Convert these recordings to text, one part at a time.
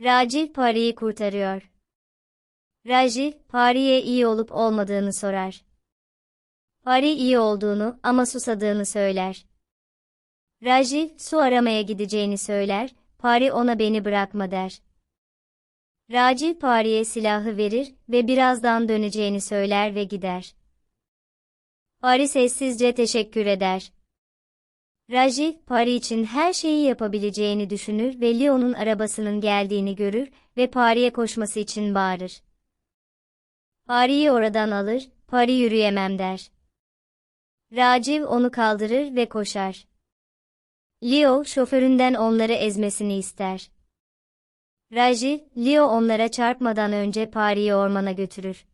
Raciv Pari'yi kurtarıyor. Rajiv, Pari'ye iyi olup olmadığını sorar. Pari iyi olduğunu ama susadığını söyler. Rajiv, su aramaya gideceğini söyler, Pari ona beni bırakma der. Raciv Pari'ye silahı verir ve birazdan döneceğini söyler ve gider. Pari sessizce teşekkür eder. Rajiv, Pari için her şeyi yapabileceğini düşünür ve Leon'un arabasının geldiğini görür ve Pari'ye koşması için bağırır. Pari'yi oradan alır, Pari yürüyemem der. Raciv onu kaldırır ve koşar. Leo, şoföründen onları ezmesini ister. Rajiv, Leo onlara çarpmadan önce Pari'yi ormana götürür.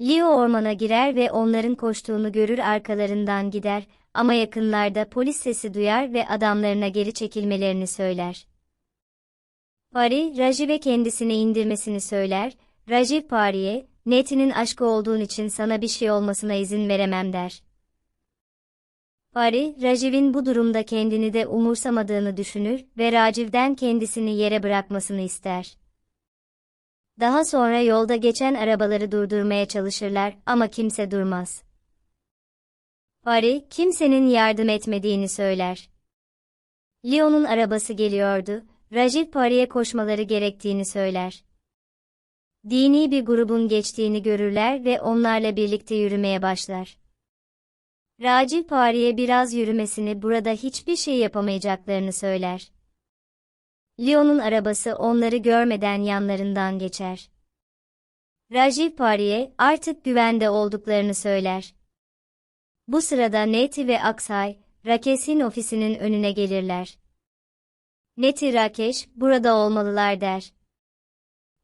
Leo ormana girer ve onların koştuğunu görür arkalarından gider ama yakınlarda polis sesi duyar ve adamlarına geri çekilmelerini söyler. Pari, Rajiv'e kendisini indirmesini söyler, Rajiv Pari'ye, Neti'nin aşkı olduğun için sana bir şey olmasına izin veremem der. Pari, Rajiv'in bu durumda kendini de umursamadığını düşünür ve Raciv'den kendisini yere bırakmasını ister. Daha sonra yolda geçen arabaları durdurmaya çalışırlar ama kimse durmaz. Pari, kimsenin yardım etmediğini söyler. Leon'un arabası geliyordu, Rajiv Pari'ye koşmaları gerektiğini söyler. Dini bir grubun geçtiğini görürler ve onlarla birlikte yürümeye başlar. Raciv Pari'ye biraz yürümesini burada hiçbir şey yapamayacaklarını söyler. Leon'un arabası onları görmeden yanlarından geçer. Rajiv Pari'ye artık güvende olduklarını söyler. Bu sırada Neti ve Aksay, Rakesh'in ofisinin önüne gelirler. Neti Rakesh, burada olmalılar der.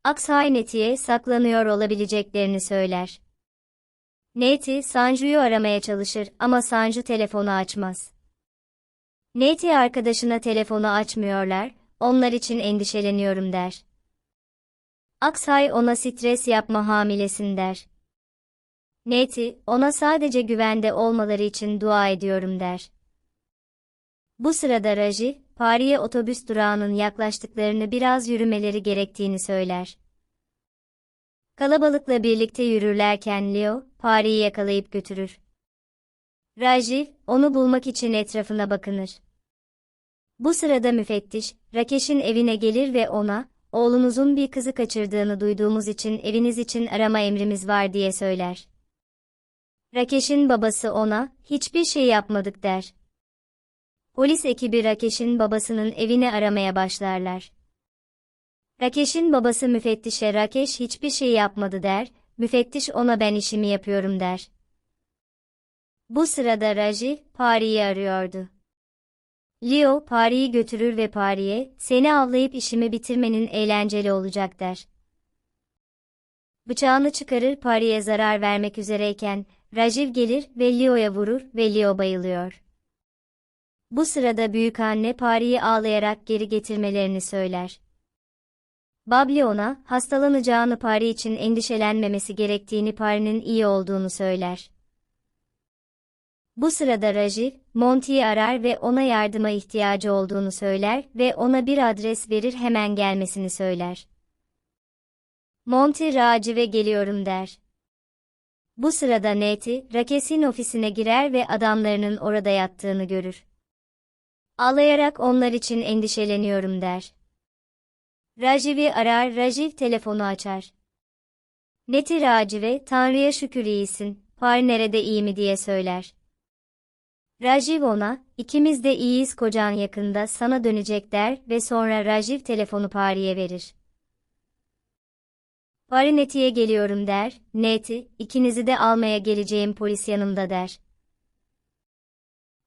Aksay Neti'ye saklanıyor olabileceklerini söyler. Neti, Sanju'yu aramaya çalışır ama Sanju telefonu açmaz. Neti arkadaşına telefonu açmıyorlar, onlar için endişeleniyorum der. Aksay ona stres yapma hamilesin der. Neti, ona sadece güvende olmaları için dua ediyorum der. Bu sırada Raji, Pariye otobüs durağının yaklaştıklarını biraz yürümeleri gerektiğini söyler. Kalabalıkla birlikte yürürlerken Leo, Pari'yi yakalayıp götürür. Rajiv, onu bulmak için etrafına bakınır. Bu sırada müfettiş, Rakesh'in evine gelir ve ona, oğlunuzun bir kızı kaçırdığını duyduğumuz için eviniz için arama emrimiz var diye söyler. Rakesh'in babası ona, hiçbir şey yapmadık der. Polis ekibi Rakesh'in babasının evini aramaya başlarlar. Rakesh'in babası müfettişe Rakesh hiçbir şey yapmadı der, müfettiş ona ben işimi yapıyorum der. Bu sırada Raji, Pari'yi arıyordu. Leo, Pari'yi götürür ve Pari'ye, seni avlayıp işimi bitirmenin eğlenceli olacak der. Bıçağını çıkarır Pari'ye zarar vermek üzereyken, Rajiv gelir ve Leo'ya vurur ve Leo bayılıyor. Bu sırada büyük anne Pari'yi ağlayarak geri getirmelerini söyler. Babli ona, hastalanacağını Pari için endişelenmemesi gerektiğini Pari'nin iyi olduğunu söyler. Bu sırada Rajiv, Monty'yi arar ve ona yardıma ihtiyacı olduğunu söyler ve ona bir adres verir hemen gelmesini söyler. Monty Raciv'e geliyorum der. Bu sırada Neti, Rakes'in ofisine girer ve adamlarının orada yattığını görür. Ağlayarak onlar için endişeleniyorum der. Rajiv'i arar, Rajiv telefonu açar. Neti Raciv'e, Tanrı'ya şükür iyisin, Par nerede iyi mi diye söyler. Rajiv ona, ikimiz de iyiyiz kocan yakında sana dönecek der ve sonra Rajiv telefonu Pari'ye verir. Pari Neti'ye geliyorum der, Neti, ikinizi de almaya geleceğim polis yanımda der.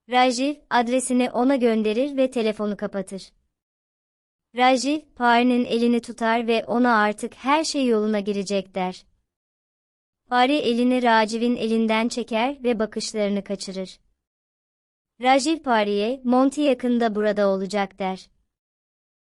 Rajiv, adresini ona gönderir ve telefonu kapatır. Rajiv, Pari'nin elini tutar ve ona artık her şey yoluna girecek der. Pari elini Raciv'in elinden çeker ve bakışlarını kaçırır. Rajiv Pari'ye, Monty yakında burada olacak der.